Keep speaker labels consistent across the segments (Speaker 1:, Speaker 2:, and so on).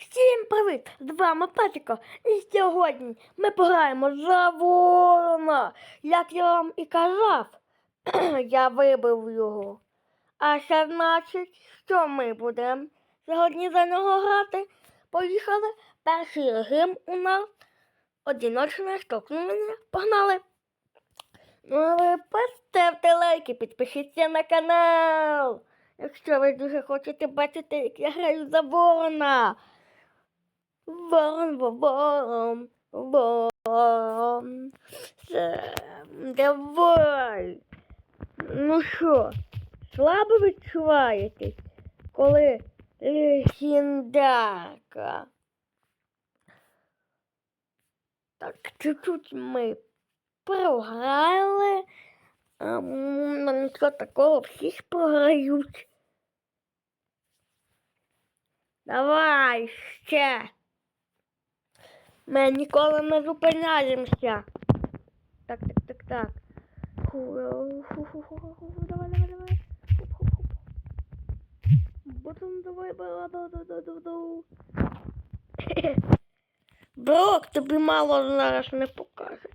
Speaker 1: Всім привіт! З вами Патіко. І сьогодні ми пограємо за ворона. Як я вам і казав, я вибив його. А це значить, що ми будемо сьогодні за нього грати. Поїхали. Перший режим у нас одиночне столкновення. Погнали! Ну, а ви поставте лайки, підпишіться на канал. Якщо ви дуже хочете бачити, як я граю за ворона. Ворон, ворон, ворон. Давай. Ну що, слабо відчуваєтесь, коли легендарка. Так, чуть-чуть ми програли. Ну, нічого такого, всі ж програють. Давай ще. Ми ніколи не зупиняємося. Так, так, так, так. Давай, давай, давай. Потім давай. Брок, тобі мало зараз не покажеться.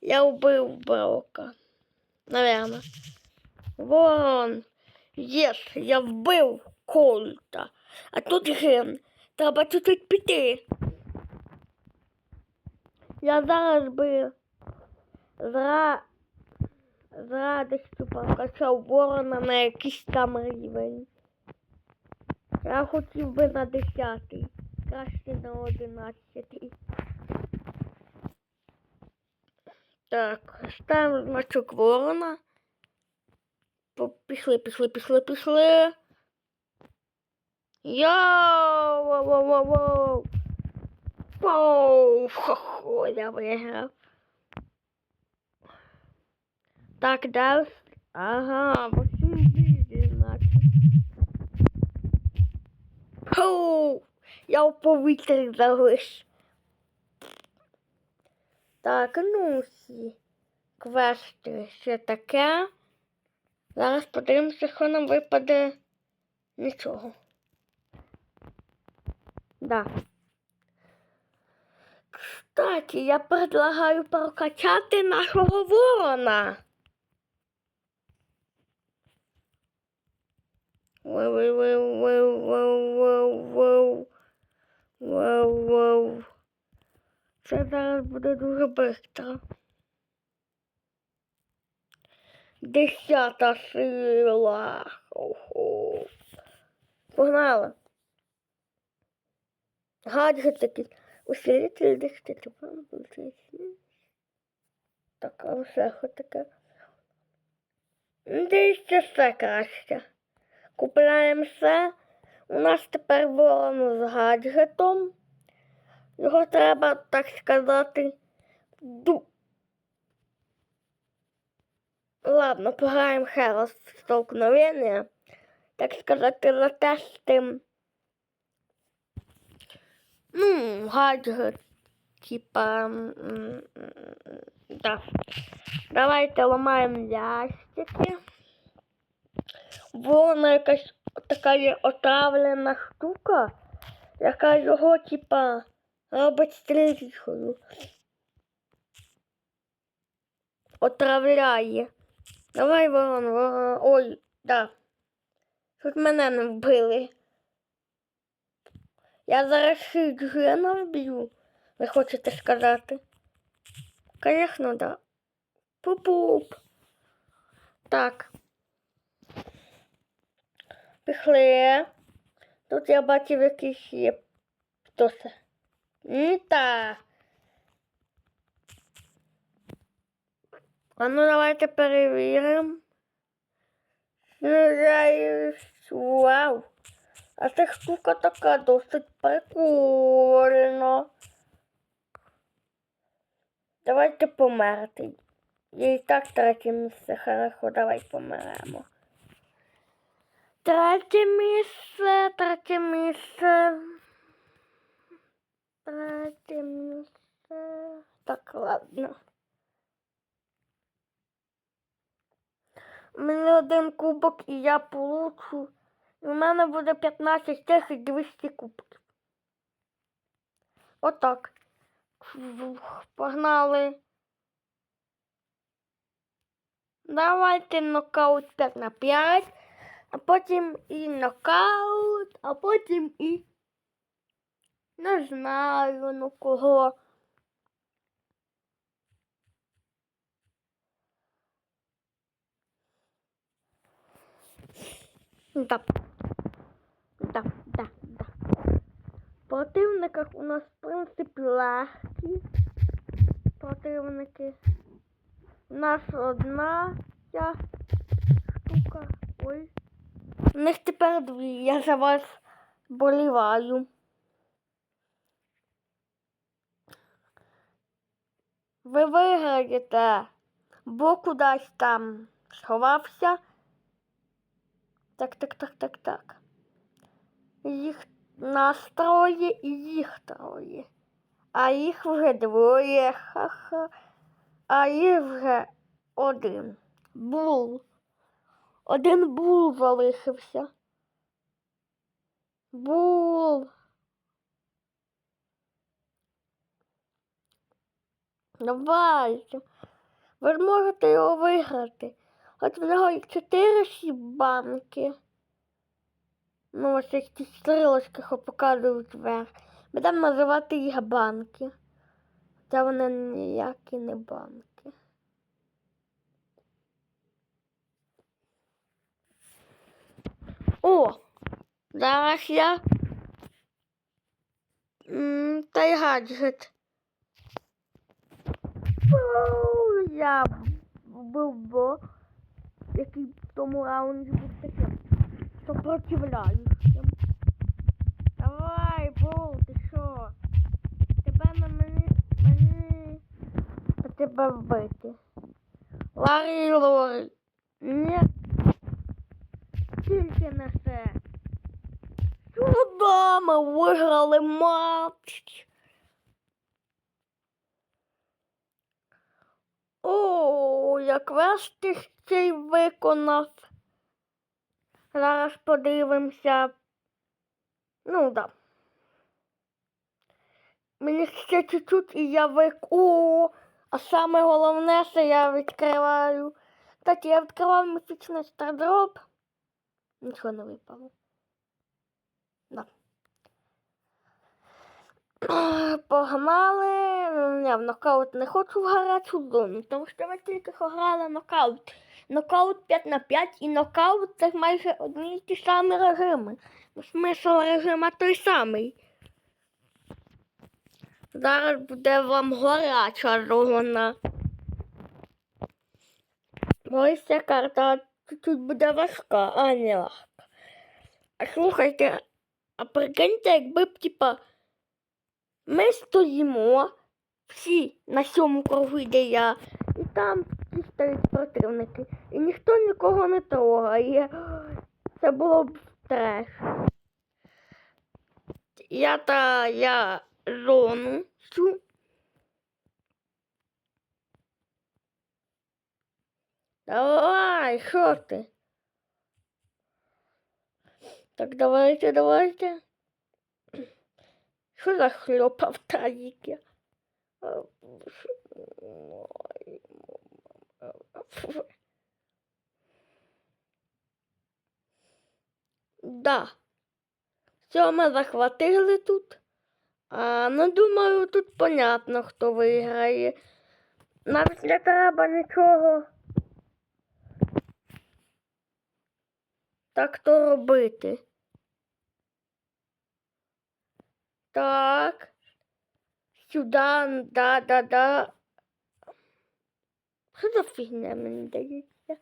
Speaker 1: Я вбив Брока. Наверно. Вон. Єс, я вбив Кольта. А тут ген. Треба чуть-чуть піти. Я зараз би зра... з радістю прокачав ворона на якийсь там рівень. Я хотів би на 10, краще на 11. Так, ставимо значок ворона. Пішли, пішли, пішли, пішли. Йоу, воу, хо-хо, виграв. Так, далі. Ага, восім бізі, значить. Хоу, я в повітрі завис. Так, ну всі. Квести ще таке. Зараз подивимося, що нам випаде нічого. Да. Кстати, я предлагаю прокачати нашого ворона. Воу-воу-воу-воу-воу-воу. Воу-воу. Це зараз буде дуже швидко. Десята сила. Ого. Погнали. Гаджет такий. Усилитель десяти. Так, а все таке. Дивіться все краще. Купляємо все. У нас тепер ворон з гаджетом. Його треба, так сказати, ду. Ладно, пограємо ще раз в столкновення. Так сказати, затестим. Ну, гаджет. Типа. Да. Давайте ламаємо лястики. Вона якась така є отравлена штука, яка його, типа, робить стрільхою. Отравляє. Давай, ворон, ворон. Ой, да. Тут мене не вбили. Я зараз Хіджена вб'ю. Ви хочете сказати? Конечно, да. Пуп-пуп. Так. Пішли. Тут я бачив якийсь є. Хто це? М, Та. А ну давайте перевіримо. Вау. А ця штука така досить прикольна. Давайте померти. Я і так третє місце, хорошо, давай померемо. Третє місце, третє місце. Третє місце. Так, ладно. У мене один кубок і я получу У мене буде 15 тисяч 200 кубків. Отак. Погнали. Давайте нокаут 5 на 5, а потім і нокаут, а потім і не знаю ну кого. Да. Да, да, да. Противниках у нас, в принципі, легкі противники. У нас одна ця штука. Ой. У них тепер дві. Я за вас боліваю. Ви виграєте, бо кудись там сховався. Так, так, так, так, так. Їх нас троє і їх троє. А їх вже двоє. Ха-ха. А їх вже один. Бул. Один бул залишився. Бул. Давайте. Ви можете його виграти. От в нього чотири банки. Ну, ось як ті стрілочки що показують вверх. Будемо називати їх банки. Це вони ніякі не банки. О! Зараз я. Та гаджет. Я був бо, який в тому раунді був таким сопротивляючим. Давай, Бол, ти що? Тебе на мені на тебе вбити. Ларі Лорі. Ні. Тільки не це. Чудо, ми виграли матч. О, якраз ти ще й виконав. Зараз подивимося. Ну, да. Мені ще чуть-чуть і я вик... О, а саме головне, що я відкриваю. Так, я відкривав міфічний стардроп. Нічого не випало. Да. Погнали. Я в нокаут не хочу в гарячу зону, тому що ми тільки грали нокаут. Нокаут 5 на 5 і нокаут це майже одні й ті самі режими. Смисл режима той самий. Зараз буде вам гаряча зона. Ось ця карта чуть буде важка, а не легка. А слухайте, а прикиньте, якби б, типа, ми стоїмо всі на сьому кругу, де я, і там ті стоять противники, і ніхто нікого не трогає. Це було б треш. Я та я зону цю. Давай, що ти? Так, давайте, давайте. Що за хлопа в тазике? Да. Все, ми захватили тут. А, ну, думаю, тут понятно, хто виграє. Навіть не треба нічого. Так то робити. Так. Сюди, да, да, да. Що за фігня мені дається?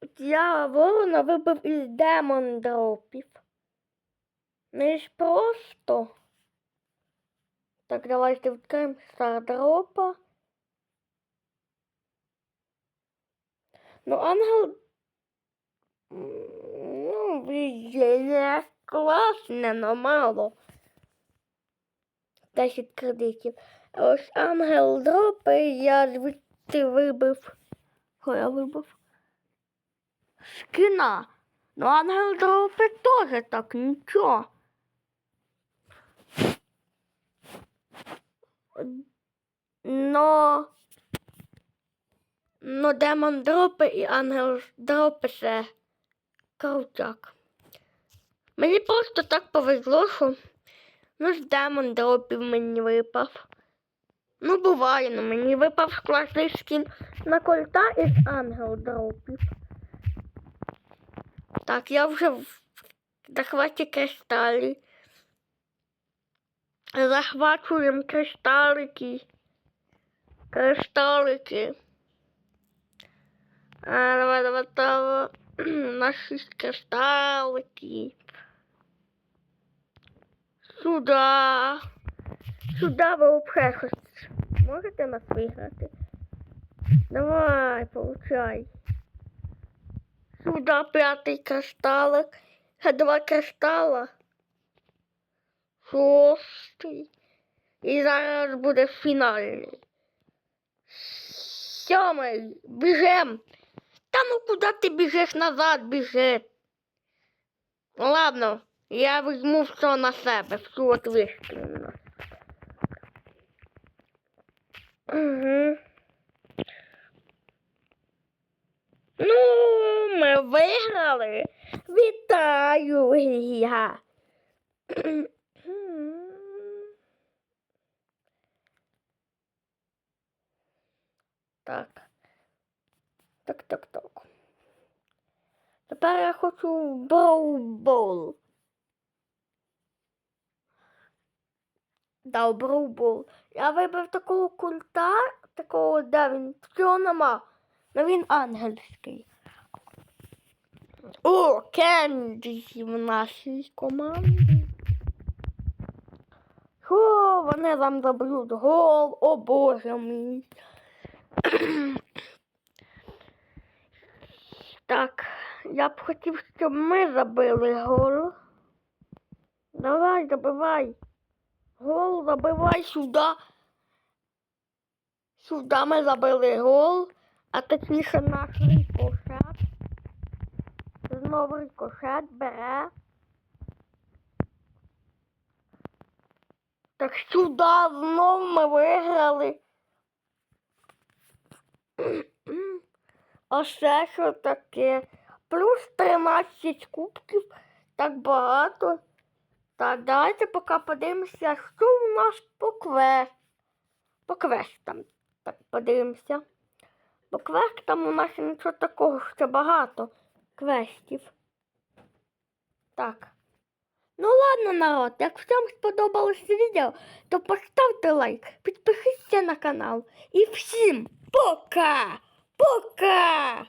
Speaker 1: От я ворона вибив із демон дропів. Не ж просто. Так, давайте відкриємо стардропа. Ну, ангел. Ну, блін, класне, но мало. 10 кредитів. Ось ангел дропи я звідти вибив. Що я вибив? Скіна. Ну, ангел дропи теж так, нічого. Но... Но демон дропи і ангел дропи ще крутяк. Мені просто так повезло, що ну демон дропів мені випав. Ну, буває, ну мені випав класний скін на кольта із ангел дропів. Так, я вже в захваті кристалі. Захвачуємо кристалики. Кристалики. А, давай, давай, давай. На шість кристаликів. Сюда. Сюда ви можете нас виграти? Давай, получай. Сюда п'ятий кристалик. Ще два кристала. Шостий. І зараз буде фінальний. Сьомий. Біжем. Та ну куди ти біжиш назад біжи? Ладно, я візьму все на себе, всю ответственность. Угу. Ну, ми виграли. Вітаю я. Так. Так, так, так. Тепер я хочу броубол. Да, броубол. Я вибрав такого культа, такого, де він цього нема. Ну він ангельський. О, Кенді в нашій команді. Що вони там заб'ють гол, о боже мій. Так, я б хотів, щоб ми забили гол. Давай, забивай. Гол забивай сюди. Сюди ми забили гол, а точніше наш рикошет. Знову рикошет бере. Так сюди знову ми виграли. А ще що таке? Плюс 13 кубків. Так багато. Так, давайте поки подивимося, що у нас по квест. По квестам. Так, подивимося. По квестам у нас нічого такого ще багато квестів. Так. Ну ладно, народ, якщо вам сподобалось відео, то поставте лайк, підпишіться на канал. І всім пока! Пока!